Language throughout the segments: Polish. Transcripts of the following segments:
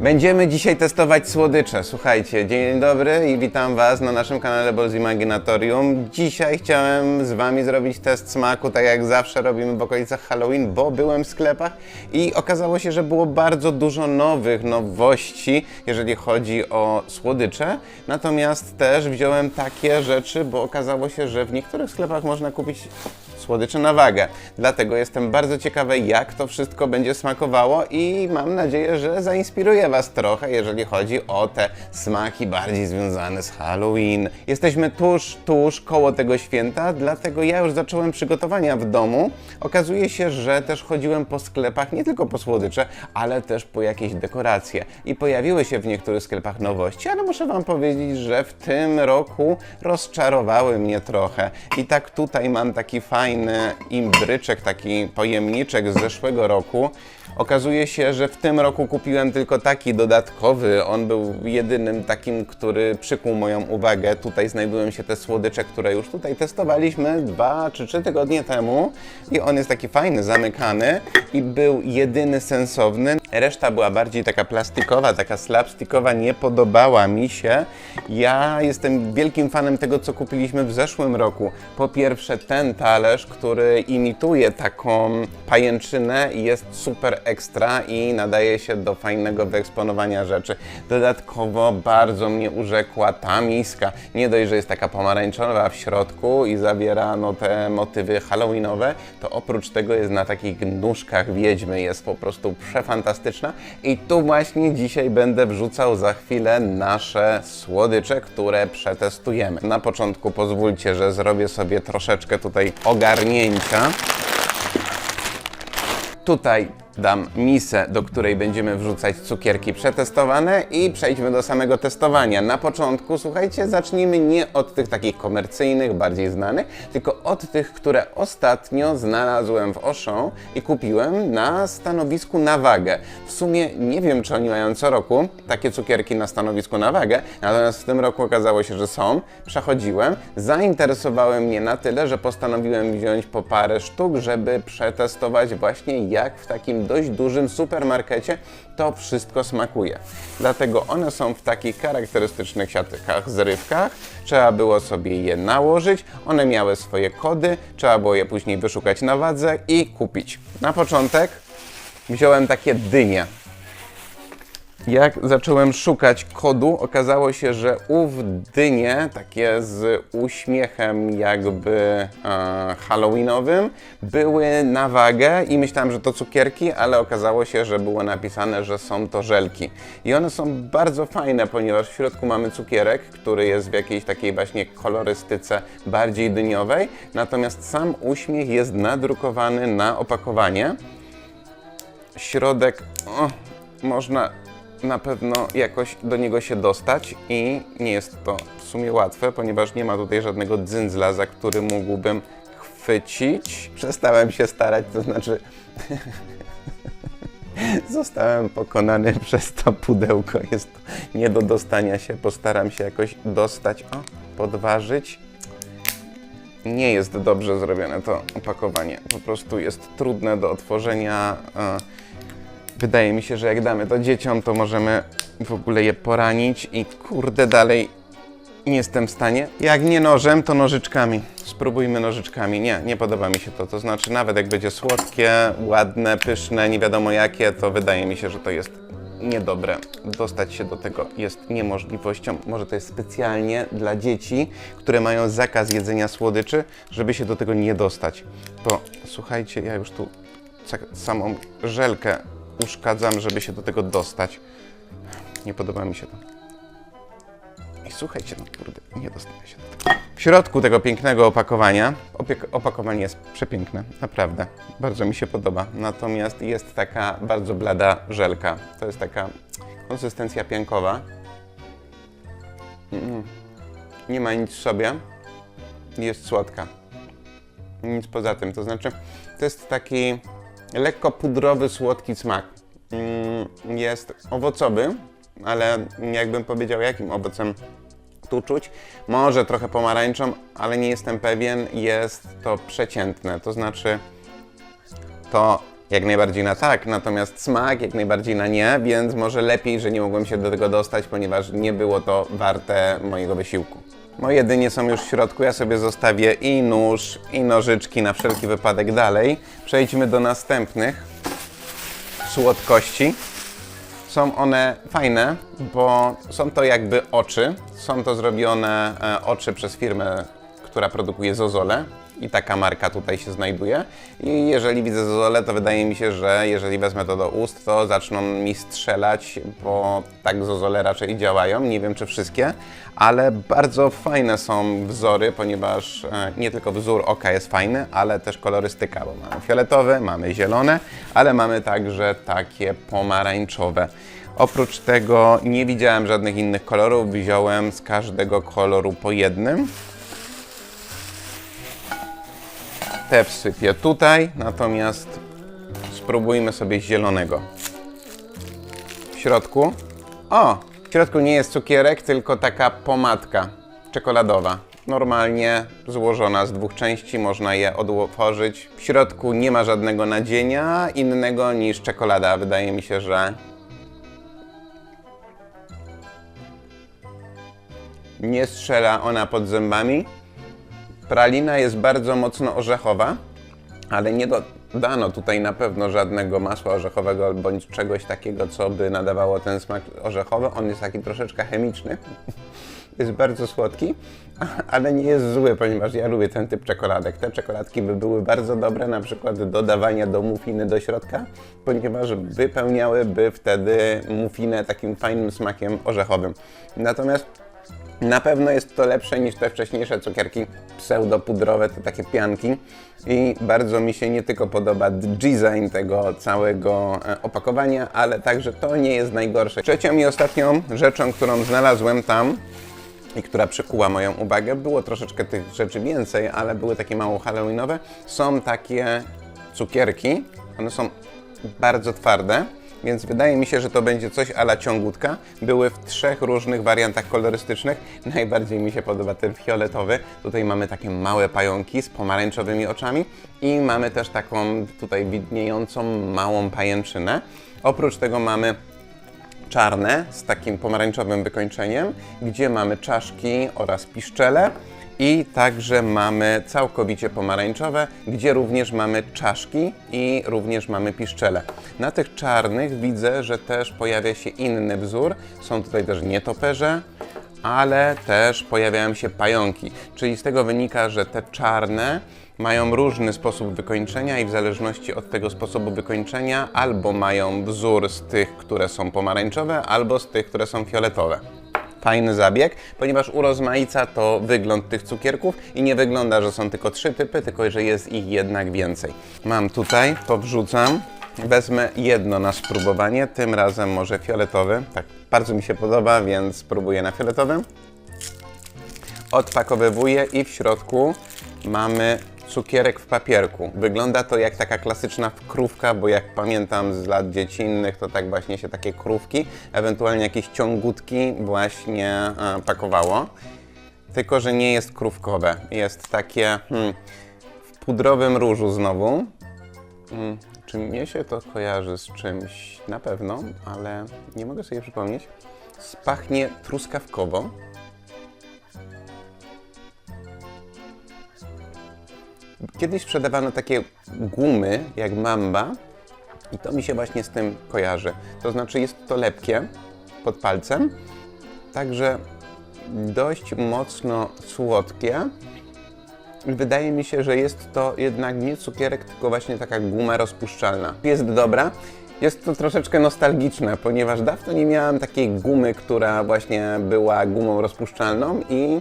Będziemy dzisiaj testować słodycze. Słuchajcie, dzień dobry i witam Was na naszym kanale Bolz Imaginatorium. Dzisiaj chciałem z Wami zrobić test smaku, tak jak zawsze robimy w okolicach Halloween, bo byłem w sklepach i okazało się, że było bardzo dużo nowych nowości, jeżeli chodzi o słodycze. Natomiast też wziąłem takie rzeczy, bo okazało się, że w niektórych sklepach można kupić słodycze na wagę. Dlatego jestem bardzo ciekawy, jak to wszystko będzie smakowało i mam nadzieję, że zainspiruje Was trochę, jeżeli chodzi o te smaki bardziej związane z Halloween. Jesteśmy tuż, tuż koło tego święta, dlatego ja już zacząłem przygotowania w domu. Okazuje się, że też chodziłem po sklepach, nie tylko po słodycze, ale też po jakieś dekoracje. I pojawiły się w niektórych sklepach nowości, ale muszę Wam powiedzieć, że w tym roku rozczarowały mnie trochę. I tak tutaj mam taki fajny imbryczek, taki pojemniczek z zeszłego roku. Okazuje się, że w tym roku kupiłem tylko taki dodatkowy. On był jedynym takim, który przykuł moją uwagę. Tutaj znajdują się te słodycze, które już tutaj testowaliśmy dwa czy trzy tygodnie temu. I on jest taki fajny, zamykany i był jedyny sensowny. Reszta była bardziej taka plastikowa, taka slapstickowa, nie podobała mi się. Ja jestem wielkim fanem tego, co kupiliśmy w zeszłym roku. Po pierwsze ten talerz, który imituje taką pajęczynę i jest super ekstra i nadaje się do fajnego wyeksponowania rzeczy. Dodatkowo bardzo mnie urzekła ta miska. Nie dość, że jest taka pomarańczowa w środku i zawiera no, te motywy halloweenowe, to oprócz tego jest na takich nóżkach wiedźmy, jest po prostu przefantastyczna i tu właśnie dzisiaj będę wrzucał za chwilę nasze słodycze, które przetestujemy. Na początku pozwólcie, że zrobię sobie troszeczkę tutaj ogarnięcia. Tutaj dam misę, do której będziemy wrzucać cukierki przetestowane i przejdźmy do samego testowania. Na początku, słuchajcie, zacznijmy nie od tych takich komercyjnych, bardziej znanych, tylko od tych, które ostatnio znalazłem w Auchan i kupiłem na stanowisku na wagę. W sumie nie wiem, czy oni mają co roku takie cukierki na stanowisku na wagę, natomiast w tym roku okazało się, że są. Przechodziłem, zainteresowały mnie na tyle, że postanowiłem wziąć po parę sztuk, żeby przetestować właśnie jak w takim dość dużym supermarkecie to wszystko smakuje. Dlatego one są w takich charakterystycznych siatkach, zrywkach. Trzeba było sobie je nałożyć, one miały swoje kody, trzeba było je później wyszukać na wadze i kupić. Na początek wziąłem takie dynie. Jak zacząłem szukać kodu, okazało się, że ów dynie, takie z uśmiechem jakby e, halloweenowym, były na wagę i myślałem, że to cukierki, ale okazało się, że było napisane, że są to żelki. I one są bardzo fajne, ponieważ w środku mamy cukierek, który jest w jakiejś takiej właśnie kolorystyce bardziej dyniowej, natomiast sam uśmiech jest nadrukowany na opakowanie. Środek o, można na pewno jakoś do niego się dostać i nie jest to w sumie łatwe, ponieważ nie ma tutaj żadnego dzyndzla, za który mógłbym chwycić. Przestałem się starać, to znaczy zostałem pokonany przez to pudełko. Jest to nie do dostania się. Postaram się jakoś dostać, o, podważyć. Nie jest dobrze zrobione to opakowanie. Po prostu jest trudne do otworzenia. Wydaje mi się, że jak damy to dzieciom, to możemy w ogóle je poranić i kurde dalej nie jestem w stanie. Jak nie nożem, to nożyczkami. Spróbujmy nożyczkami. Nie, nie podoba mi się to. To znaczy, nawet jak będzie słodkie, ładne, pyszne, nie wiadomo jakie, to wydaje mi się, że to jest niedobre. Dostać się do tego jest niemożliwością. Może to jest specjalnie dla dzieci, które mają zakaz jedzenia słodyczy, żeby się do tego nie dostać. Bo słuchajcie, ja już tu samą żelkę uszkadzam, żeby się do tego dostać. Nie podoba mi się to. I słuchajcie, no kurde, nie dostanę się do tego. W środku tego pięknego opakowania, opakowanie jest przepiękne, naprawdę, bardzo mi się podoba. Natomiast jest taka bardzo blada żelka. To jest taka konsystencja piankowa. Mm. Nie ma nic w sobie. Jest słodka. Nic poza tym. To znaczy, to jest taki lekko pudrowy, słodki smak. Mm, Jest owocowy, ale jakbym powiedział, jakim owocem tu czuć. Może trochę pomarańczą, ale nie jestem pewien. Jest to przeciętne, to znaczy to jak najbardziej na tak, natomiast smak jak najbardziej na nie, więc może lepiej, że nie mogłem się do tego dostać, ponieważ nie było to warte mojego wysiłku. Moje dynie są już w środku, ja sobie zostawię i nóż, i nożyczki na wszelki wypadek dalej. Przejdźmy do następnych słodkości. Są one fajne, bo są to jakby oczy. Są to zrobione e, oczy przez firmę, która produkuje Zozole. I taka marka tutaj się znajduje. I jeżeli widzę Zozole, to wydaje mi się, że jeżeli wezmę to do ust, to zaczną mi strzelać, bo tak Zozole raczej działają. Nie wiem, czy wszystkie, ale bardzo fajne są wzory, ponieważ e, nie tylko wzór oka jest fajny, ale też kolorystyka, bo mamy fioletowe, mamy zielone, ale mamy także takie pomarańczowe. Oprócz tego nie widziałem żadnych innych kolorów, wziąłem z każdego koloru po jednym. Te wsypię tutaj, natomiast spróbujmy sobie zielonego. W środku, o, w środku nie jest cukierek, tylko taka pomadka czekoladowa. Normalnie złożona z dwóch części, można je otworzyć. W środku nie ma żadnego nadzienia innego niż czekolada. Wydaje mi się, że nie strzela ona pod zębami. Pralina jest bardzo mocno orzechowa, ale nie dodano tutaj na pewno żadnego masła orzechowego bądź czegoś takiego, co by nadawało ten smak orzechowy. On jest taki troszeczkę chemiczny. Jest bardzo słodki, ale nie jest zły, ponieważ ja lubię ten typ czekoladek. Te czekoladki by były bardzo dobre na przykład do dawania do mufiny do środka, ponieważ wypełniałyby wtedy mufinę takim fajnym smakiem orzechowym. Natomiast na pewno jest to lepsze niż te wcześniejsze cukierki pseudopudrowe, te takie pianki. I bardzo mi się nie tylko podoba design tego całego e, opakowania, ale także to nie jest najgorsze. Trzecią i ostatnią rzeczą, którą znalazłem tam i która przykuła moją uwagę, było troszeczkę tych rzeczy więcej, ale były takie mało halloweenowe, są takie cukierki. One są bardzo twarde więc wydaje mi się, że to będzie coś ala ciągutka. Były w trzech różnych wariantach kolorystycznych. Najbardziej mi się podoba ten fioletowy. Tutaj mamy takie małe pająki z pomarańczowymi oczami i mamy też taką tutaj widniejącą małą pajęczynę. Oprócz tego mamy czarne z takim pomarańczowym wykończeniem, gdzie mamy czaszki oraz piszczele. I także mamy całkowicie pomarańczowe, gdzie również mamy czaszki i również mamy piszczele. Na tych czarnych widzę, że też pojawia się inny wzór. Są tutaj też nietoperze, ale też pojawiają się pająki. Czyli z tego wynika, że te czarne mają różny sposób wykończenia i w zależności od tego sposobu wykończenia albo mają wzór z tych, które są pomarańczowe, albo z tych, które są fioletowe fajny zabieg, ponieważ urozmaica to wygląd tych cukierków i nie wygląda, że są tylko trzy typy, tylko że jest ich jednak więcej. Mam tutaj, to wrzucam. Wezmę jedno na spróbowanie, tym razem może fioletowy. Tak, bardzo mi się podoba, więc spróbuję na fioletowym. Odpakowywuję i w środku mamy cukierek w papierku. Wygląda to jak taka klasyczna krówka, bo jak pamiętam z lat dziecinnych, to tak właśnie się takie krówki, ewentualnie jakieś ciągutki właśnie e, pakowało. Tylko, że nie jest krówkowe. Jest takie hmm, w pudrowym różu znowu. Hmm, czy mnie się to kojarzy z czymś? Na pewno, ale nie mogę sobie przypomnieć. Spachnie truskawkowo. Kiedyś sprzedawano takie gumy jak Mamba i to mi się właśnie z tym kojarzy. To znaczy jest to lepkie pod palcem, także dość mocno słodkie. Wydaje mi się, że jest to jednak nie cukierek, tylko właśnie taka guma rozpuszczalna. Jest dobra. Jest to troszeczkę nostalgiczne, ponieważ dawno nie miałem takiej gumy, która właśnie była gumą rozpuszczalną i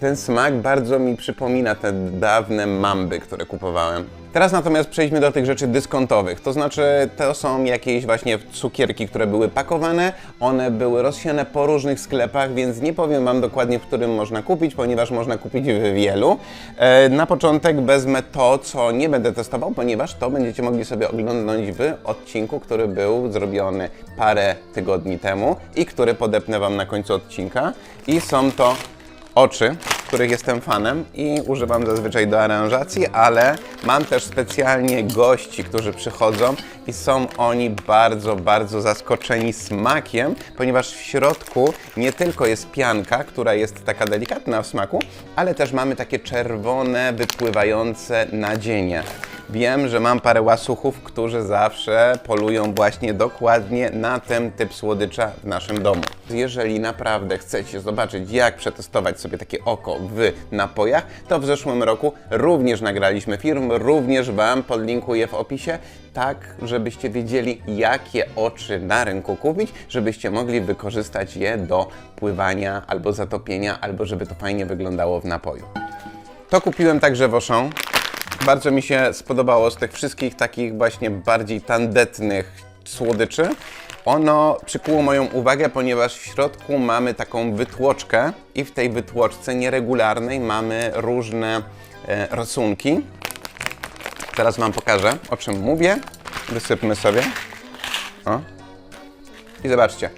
ten smak bardzo mi przypomina te dawne mamby, które kupowałem. Teraz natomiast przejdźmy do tych rzeczy dyskontowych. To znaczy, to są jakieś właśnie cukierki, które były pakowane. One były rozsiane po różnych sklepach, więc nie powiem Wam dokładnie, w którym można kupić, ponieważ można kupić w wielu. E, na początek wezmę to, co nie będę testował, ponieważ to będziecie mogli sobie oglądnąć w odcinku, który był zrobiony parę tygodni temu i który podepnę Wam na końcu odcinka. I są to oczy których jestem fanem i używam zazwyczaj do aranżacji, ale mam też specjalnie gości, którzy przychodzą i są oni bardzo, bardzo zaskoczeni smakiem, ponieważ w środku nie tylko jest pianka, która jest taka delikatna w smaku, ale też mamy takie czerwone, wypływające nadzienie. Wiem, że mam parę łasuchów, którzy zawsze polują właśnie dokładnie na ten typ słodycza w naszym domu. Jeżeli naprawdę chcecie zobaczyć, jak przetestować sobie takie oko w napojach, to w zeszłym roku również nagraliśmy film, również Wam podlinkuję w opisie, tak żebyście wiedzieli, jakie oczy na rynku kupić, żebyście mogli wykorzystać je do pływania albo zatopienia, albo żeby to fajnie wyglądało w napoju. To kupiłem także w Auchan. Bardzo mi się spodobało z tych wszystkich takich właśnie bardziej tandetnych słodyczy. Ono przykuło moją uwagę, ponieważ w środku mamy taką wytłoczkę i w tej wytłoczce nieregularnej mamy różne e, rysunki. Teraz Wam pokażę, o czym mówię. Wysypmy sobie. O. I zobaczcie,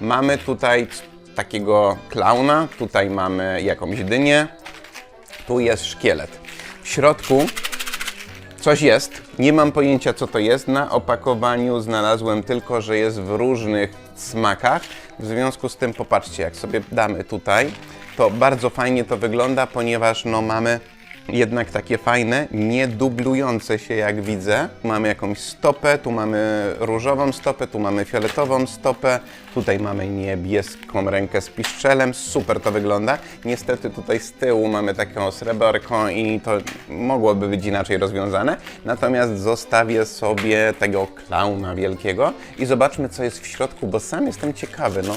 mamy tutaj takiego klauna, tutaj mamy jakąś dynię, tu jest szkielet. W środku coś jest, nie mam pojęcia co to jest. Na opakowaniu znalazłem tylko, że jest w różnych smakach. W związku z tym popatrzcie, jak sobie damy tutaj, to bardzo fajnie to wygląda, ponieważ no mamy jednak takie fajne, nie dublujące się jak widzę. Mamy jakąś stopę, tu mamy różową stopę, tu mamy fioletową stopę, tutaj mamy niebieską rękę z piszczelem, super to wygląda. Niestety tutaj z tyłu mamy taką sreberką i to mogłoby być inaczej rozwiązane. Natomiast zostawię sobie tego klauna wielkiego i zobaczmy co jest w środku, bo sam jestem ciekawy, no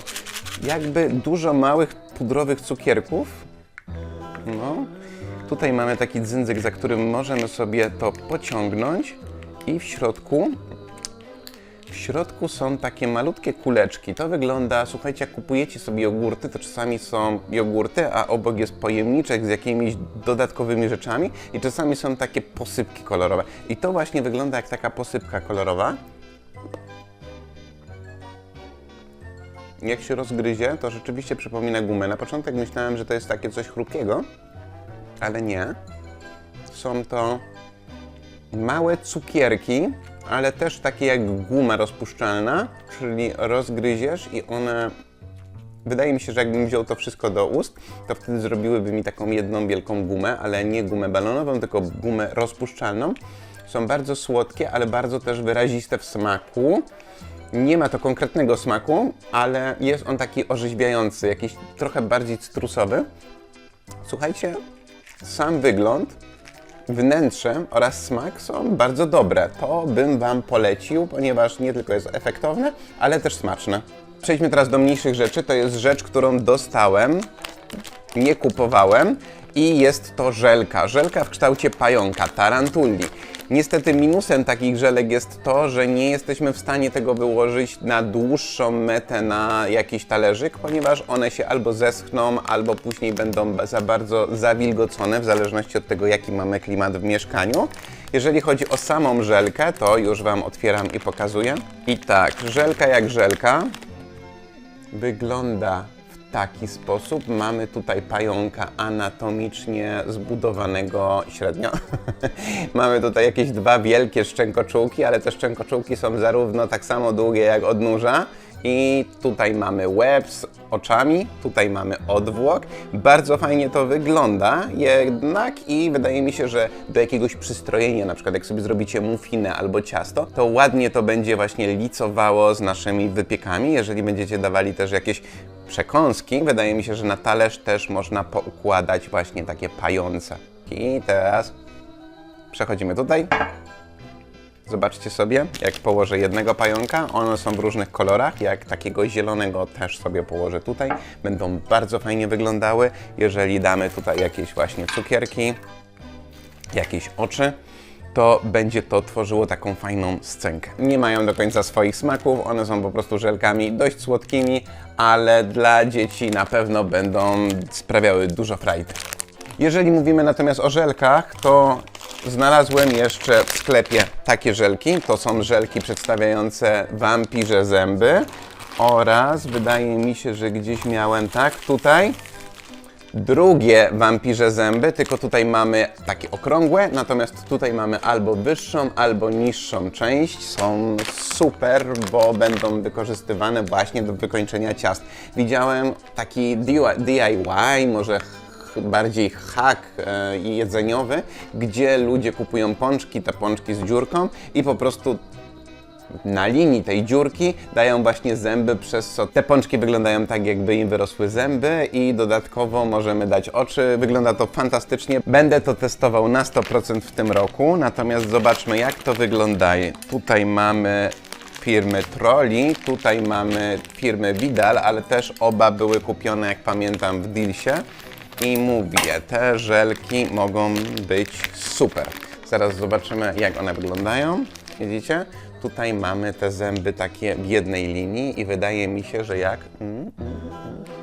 jakby dużo małych pudrowych cukierków, no Tutaj mamy taki dzyndzek, za którym możemy sobie to pociągnąć i w środku w środku są takie malutkie kuleczki. To wygląda, słuchajcie, jak kupujecie sobie jogurty, to czasami są jogurty, a obok jest pojemniczek z jakimiś dodatkowymi rzeczami i czasami są takie posypki kolorowe. I to właśnie wygląda jak taka posypka kolorowa. Jak się rozgryzie, to rzeczywiście przypomina gumę. Na początek myślałem, że to jest takie coś chrupkiego, ale nie. Są to małe cukierki, ale też takie jak guma rozpuszczalna, czyli rozgryziesz i one. Wydaje mi się, że jakbym wziął to wszystko do ust, to wtedy zrobiłyby mi taką jedną wielką gumę, ale nie gumę balonową, tylko gumę rozpuszczalną. Są bardzo słodkie, ale bardzo też wyraziste w smaku. Nie ma to konkretnego smaku, ale jest on taki orzeźwiający, jakiś trochę bardziej cytrusowy. Słuchajcie, sam wygląd, wnętrze oraz smak są bardzo dobre. To bym Wam polecił, ponieważ nie tylko jest efektowne, ale też smaczne. Przejdźmy teraz do mniejszych rzeczy. To jest rzecz, którą dostałem, nie kupowałem i jest to żelka. Żelka w kształcie pająka, tarantulli. Niestety minusem takich żelek jest to, że nie jesteśmy w stanie tego wyłożyć na dłuższą metę na jakiś talerzyk, ponieważ one się albo zeschną, albo później będą za bardzo zawilgocone, w zależności od tego, jaki mamy klimat w mieszkaniu. Jeżeli chodzi o samą żelkę, to już Wam otwieram i pokazuję. I tak, żelka jak żelka wygląda taki sposób. Mamy tutaj pająka anatomicznie zbudowanego średnio. Mamy tutaj jakieś dwa wielkie szczękoczułki, ale te szczękoczułki są zarówno tak samo długie jak odnóża. I tutaj mamy łeb z oczami, tutaj mamy odwłok. Bardzo fajnie to wygląda, jednak i wydaje mi się, że do jakiegoś przystrojenia, na przykład jak sobie zrobicie muffinę albo ciasto, to ładnie to będzie właśnie licowało z naszymi wypiekami. Jeżeli będziecie dawali też jakieś przekąski, wydaje mi się, że na talerz też można poukładać właśnie takie pające. I teraz przechodzimy tutaj. Zobaczcie sobie, jak położę jednego pająka. One są w różnych kolorach. Jak takiego zielonego też sobie położę tutaj. Będą bardzo fajnie wyglądały. Jeżeli damy tutaj jakieś właśnie cukierki, jakieś oczy, to będzie to tworzyło taką fajną scenkę. Nie mają do końca swoich smaków, one są po prostu żelkami dość słodkimi, ale dla dzieci na pewno będą sprawiały dużo frajdy. Jeżeli mówimy natomiast o żelkach, to znalazłem jeszcze w sklepie takie żelki. To są żelki przedstawiające wampirze zęby oraz wydaje mi się, że gdzieś miałem tak tutaj drugie wampirze zęby, tylko tutaj mamy takie okrągłe, natomiast tutaj mamy albo wyższą, albo niższą część. Są super, bo będą wykorzystywane właśnie do wykończenia ciast. Widziałem taki DIY, może bardziej hack e, jedzeniowy, gdzie ludzie kupują pączki, te pączki z dziurką i po prostu na linii tej dziurki dają właśnie zęby, przez co te pączki wyglądają tak, jakby im wyrosły zęby i dodatkowo możemy dać oczy. Wygląda to fantastycznie. Będę to testował na 100% w tym roku, natomiast zobaczmy jak to wygląda. Tutaj mamy firmy Trolli, tutaj mamy firmy Vidal, ale też oba były kupione, jak pamiętam, w Dealsie. I mówię, te żelki mogą być super. Zaraz zobaczymy, jak one wyglądają. Widzicie? Tutaj mamy te zęby takie w jednej linii i wydaje mi się, że jak... Mm, mm, mm.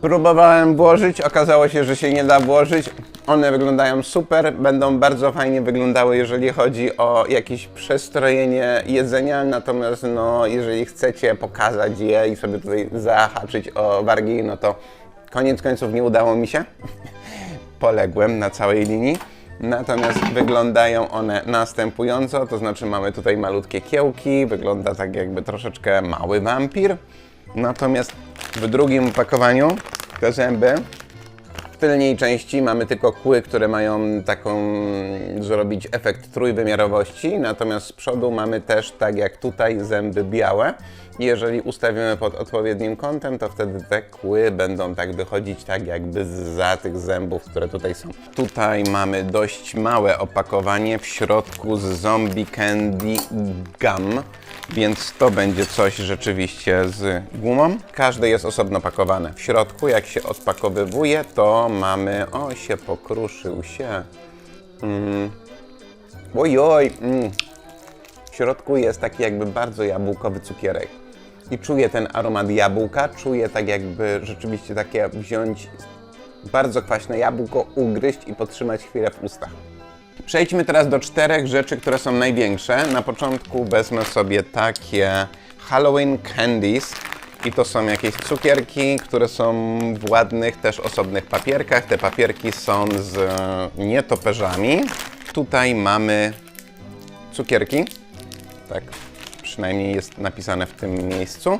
Próbowałem włożyć, okazało się, że się nie da włożyć. One wyglądają super, będą bardzo fajnie wyglądały, jeżeli chodzi o jakieś przestrojenie jedzenia, natomiast no, jeżeli chcecie pokazać je i sobie tutaj zahaczyć o wargi, no to koniec końców nie udało mi się. Poległem na całej linii. Natomiast wyglądają one następująco, to znaczy mamy tutaj malutkie kiełki, wygląda tak jakby troszeczkę mały wampir. Natomiast w drugim opakowaniu te zęby w tylniej części mamy tylko kły, które mają taką zrobić efekt trójwymiarowości, natomiast z przodu mamy też, tak jak tutaj, zęby białe. Jeżeli ustawimy pod odpowiednim kątem, to wtedy te kły będą tak wychodzić tak jakby za tych zębów, które tutaj są. Tutaj mamy dość małe opakowanie w środku z Zombie Candy Gum, więc to będzie coś rzeczywiście z gumą. Każde jest osobno pakowane. W środku, jak się odpakowywuje, to mamy... O, się pokruszył się. Mm. Ojoj, mm. W środku jest taki jakby bardzo jabłkowy cukierek. I czuję ten aromat jabłka, czuję tak jakby rzeczywiście takie wziąć bardzo kwaśne jabłko, ugryźć i podtrzymać chwilę w ustach. Przejdźmy teraz do czterech rzeczy, które są największe. Na początku wezmę sobie takie Halloween Candies. I to są jakieś cukierki, które są w ładnych, też osobnych papierkach. Te papierki są z e, nietoperzami. Tutaj mamy cukierki. Tak, przynajmniej jest napisane w tym miejscu.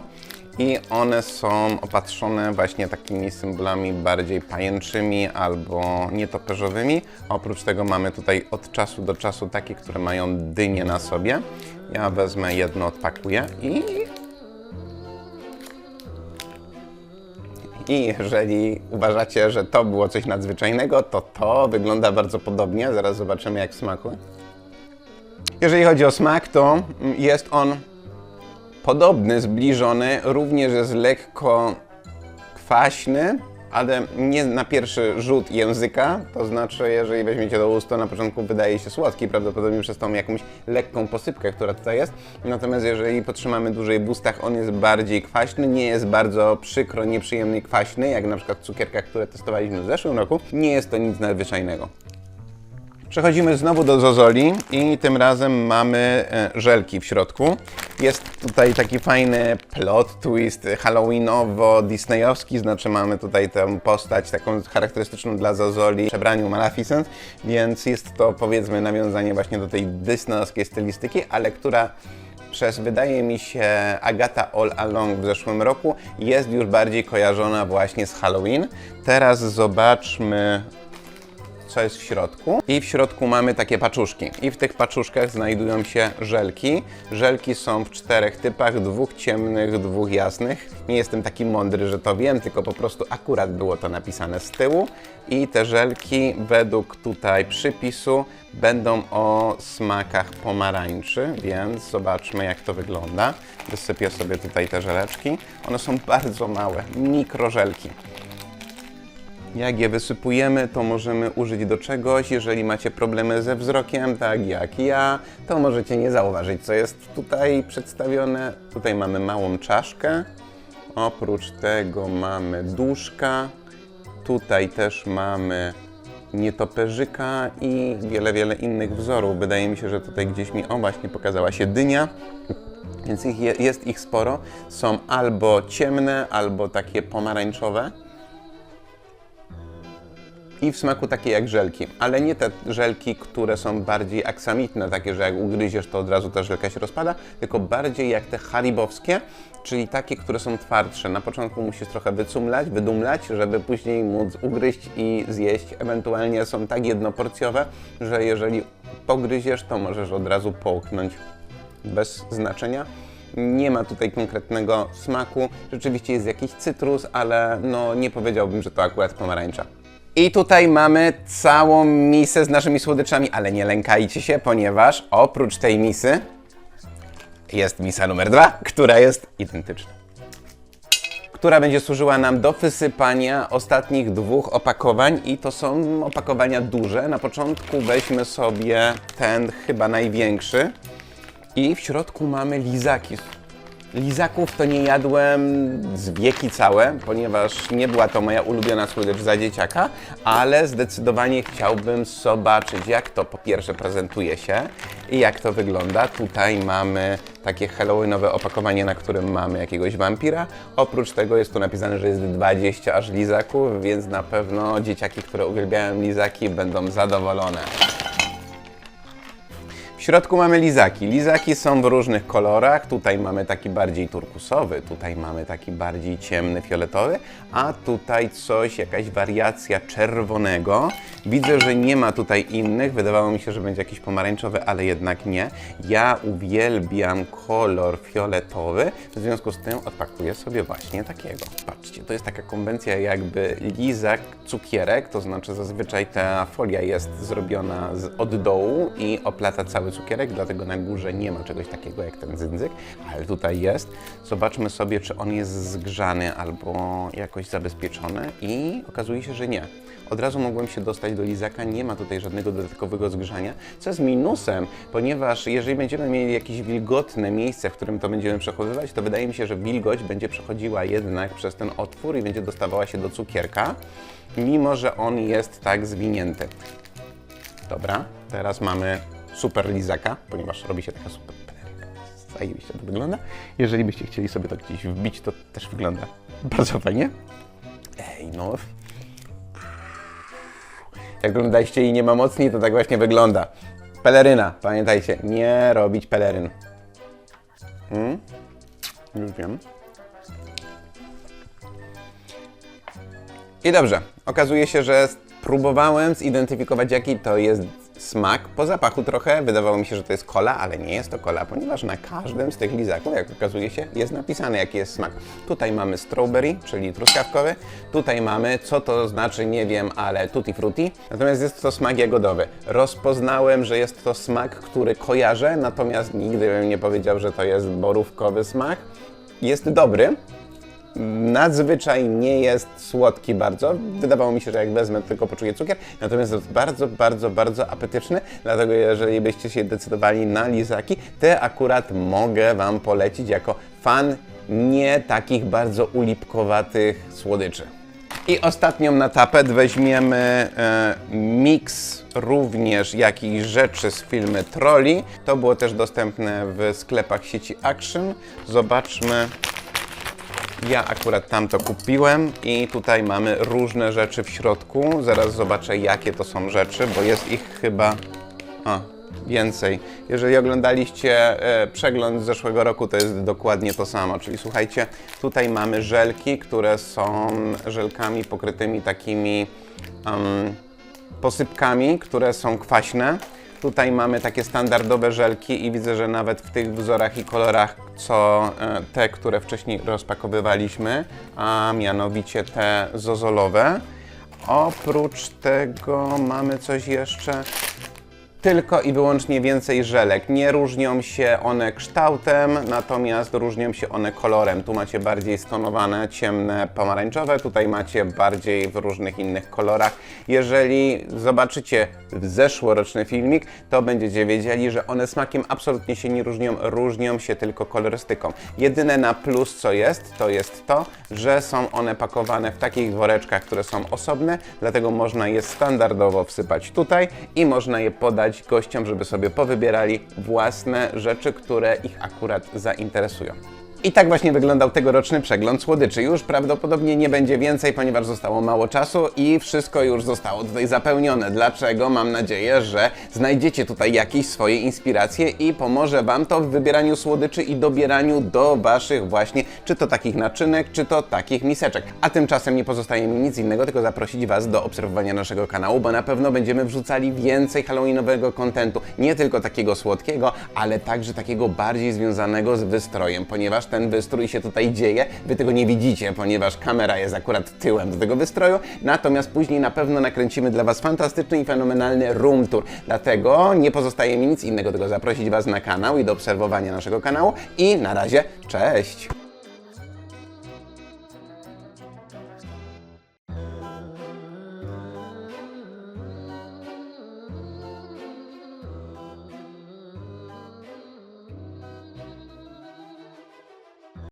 I one są opatrzone właśnie takimi symbolami bardziej pajęczymi albo nietoperzowymi. Oprócz tego mamy tutaj od czasu do czasu takie, które mają dynię na sobie. Ja wezmę jedno, odpakuję i I jeżeli uważacie, że to było coś nadzwyczajnego, to to wygląda bardzo podobnie. Zaraz zobaczymy, jak w smaku. Jeżeli chodzi o smak, to jest on podobny, zbliżony, również jest lekko kwaśny, ale nie na pierwszy rzut języka, to znaczy jeżeli weźmiecie do ust, to na początku wydaje się słodki, prawdopodobnie przez tą jakąś lekką posypkę, która tutaj jest, natomiast jeżeli potrzymamy dłużej w ustach, on jest bardziej kwaśny, nie jest bardzo przykro, nieprzyjemny kwaśny, jak na przykład cukierka, które testowaliśmy w zeszłym roku, nie jest to nic nadzwyczajnego. Przechodzimy znowu do zozoli i tym razem mamy e, żelki w środku. Jest tutaj taki fajny plot twist halloweenowo-disneyowski, znaczy mamy tutaj tę postać taką charakterystyczną dla zozoli w przebraniu Maleficent, więc jest to powiedzmy nawiązanie właśnie do tej disneyowskiej stylistyki, ale która przez, wydaje mi się, Agata All Along w zeszłym roku jest już bardziej kojarzona właśnie z Halloween. Teraz zobaczmy co jest w środku. I w środku mamy takie paczuszki. I w tych paczuszkach znajdują się żelki. Żelki są w czterech typach, dwóch ciemnych, dwóch jasnych. Nie jestem taki mądry, że to wiem, tylko po prostu akurat było to napisane z tyłu. I te żelki według tutaj przypisu będą o smakach pomarańczy, więc zobaczmy jak to wygląda. Wysypię sobie tutaj te żeleczki. One są bardzo małe, mikrożelki. Jak je wysypujemy, to możemy użyć do czegoś. Jeżeli macie problemy ze wzrokiem, tak jak ja, to możecie nie zauważyć, co jest tutaj przedstawione. Tutaj mamy małą czaszkę. Oprócz tego mamy duszka. Tutaj też mamy nietoperzyka i wiele, wiele innych wzorów. Wydaje mi się, że tutaj gdzieś mi, o właśnie, pokazała się dynia. Więc ich je, jest ich sporo. Są albo ciemne, albo takie pomarańczowe. I w smaku takie jak żelki, ale nie te żelki, które są bardziej aksamitne, takie, że jak ugryziesz, to od razu ta żelka się rozpada, tylko bardziej jak te haribowskie, czyli takie, które są twardsze. Na początku musisz trochę wycumlać, wydumlać, żeby później móc ugryźć i zjeść. Ewentualnie są tak jednoporcjowe, że jeżeli pogryziesz, to możesz od razu połknąć bez znaczenia. Nie ma tutaj konkretnego smaku. Rzeczywiście jest jakiś cytrus, ale no nie powiedziałbym, że to akurat pomarańcza. I tutaj mamy całą misę z naszymi słodyczami, ale nie lękajcie się, ponieważ oprócz tej misy jest misa numer dwa, która jest identyczna. Która będzie służyła nam do wysypania ostatnich dwóch opakowań i to są opakowania duże. Na początku weźmy sobie ten chyba największy i w środku mamy lizaki. Lizaków to nie jadłem z wieki całe, ponieważ nie była to moja ulubiona słodycz za dzieciaka, ale zdecydowanie chciałbym zobaczyć, jak to po pierwsze prezentuje się i jak to wygląda. Tutaj mamy takie halloweenowe opakowanie, na którym mamy jakiegoś wampira. Oprócz tego jest tu napisane, że jest 20 aż lizaków, więc na pewno dzieciaki, które uwielbiają lizaki, będą zadowolone. Środku mamy lizaki. Lizaki są w różnych kolorach. Tutaj mamy taki bardziej turkusowy, tutaj mamy taki bardziej ciemny, fioletowy, a tutaj coś, jakaś wariacja czerwonego. Widzę, że nie ma tutaj innych. Wydawało mi się, że będzie jakiś pomarańczowy, ale jednak nie. Ja uwielbiam kolor fioletowy, w związku z tym odpakuję sobie właśnie takiego. Patrzcie, to jest taka konwencja jakby lizak, cukierek, to znaczy zazwyczaj ta folia jest zrobiona z, od dołu i oplata cały cukierek, dlatego na górze nie ma czegoś takiego jak ten dzyndzek, ale tutaj jest. Zobaczmy sobie, czy on jest zgrzany albo jakoś zabezpieczony i okazuje się, że nie. Od razu mogłem się dostać do lizaka, nie ma tutaj żadnego dodatkowego zgrzania, co jest minusem, ponieważ jeżeli będziemy mieli jakieś wilgotne miejsce, w którym to będziemy przechowywać, to wydaje mi się, że wilgoć będzie przechodziła jednak przez ten otwór i będzie dostawała się do cukierka, mimo że on jest tak zwinięty. Dobra, teraz mamy super lizaka, ponieważ robi się taka super. Zajebiście to wygląda. Jeżeli byście chcieli sobie to gdzieś wbić, to też wygląda bardzo fajnie. Ej, no. Jak oglądaliście i nie ma mocniej, to tak właśnie wygląda. Peleryna, pamiętajcie, nie robić peleryn. Hmm? Już wiem. I dobrze, okazuje się, że próbowałem zidentyfikować jaki to jest smak. Po zapachu trochę wydawało mi się, że to jest kola, ale nie jest to kola, ponieważ na każdym z tych lizaków, jak okazuje się, jest napisane jaki jest smak. Tutaj mamy strawberry, czyli truskawkowy. Tutaj mamy, co to znaczy, nie wiem, ale tutti frutti. Natomiast jest to smak jagodowy. Rozpoznałem, że jest to smak, który kojarzę, natomiast nigdy bym nie powiedział, że to jest borówkowy smak. Jest dobry, Nadzwyczaj nie jest słodki bardzo. Wydawało mi się, że jak wezmę, tylko poczuję cukier. Natomiast jest bardzo, bardzo, bardzo apetyczny. Dlatego jeżeli byście się decydowali na lizaki, te akurat mogę Wam polecić jako fan nie takich bardzo ulipkowatych słodyczy. I ostatnią na tapet weźmiemy e, miks również jakichś rzeczy z filmy Trolli. To było też dostępne w sklepach sieci Action. Zobaczmy, ja akurat tam to kupiłem i tutaj mamy różne rzeczy w środku. Zaraz zobaczę jakie to są rzeczy, bo jest ich chyba a, więcej. Jeżeli oglądaliście e, przegląd z zeszłego roku, to jest dokładnie to samo. Czyli słuchajcie, tutaj mamy żelki, które są żelkami pokrytymi takimi em, posypkami, które są kwaśne. Tutaj mamy takie standardowe żelki i widzę, że nawet w tych wzorach i kolorach, co e, te, które wcześniej rozpakowywaliśmy, a mianowicie te zozolowe. Oprócz tego mamy coś jeszcze tylko i wyłącznie więcej żelek. Nie różnią się one kształtem, natomiast różnią się one kolorem. Tu macie bardziej stonowane, ciemne, pomarańczowe, tutaj macie bardziej w różnych innych kolorach. Jeżeli zobaczycie zeszłoroczny filmik, to będziecie wiedzieli, że one smakiem absolutnie się nie różnią, różnią się tylko kolorystyką. Jedyne na plus co jest, to jest to, że są one pakowane w takich woreczkach, które są osobne, dlatego można je standardowo wsypać tutaj i można je podać dać gościom, żeby sobie powybierali własne rzeczy, które ich akurat zainteresują. I tak właśnie wyglądał tegoroczny przegląd słodyczy. Już prawdopodobnie nie będzie więcej, ponieważ zostało mało czasu i wszystko już zostało tutaj zapełnione. Dlaczego? Mam nadzieję, że znajdziecie tutaj jakieś swoje inspiracje i pomoże Wam to w wybieraniu słodyczy i dobieraniu do Waszych właśnie, czy to takich naczynek, czy to takich miseczek. A tymczasem nie pozostaje mi nic innego, tylko zaprosić Was do obserwowania naszego kanału, bo na pewno będziemy wrzucali więcej halloweenowego kontentu. Nie tylko takiego słodkiego, ale także takiego bardziej związanego z wystrojem, ponieważ ten wystrój się tutaj dzieje. Wy tego nie widzicie, ponieważ kamera jest akurat tyłem do tego wystroju. Natomiast później na pewno nakręcimy dla Was fantastyczny i fenomenalny room tour. Dlatego nie pozostaje mi nic innego, tylko zaprosić Was na kanał i do obserwowania naszego kanału. I na razie, cześć!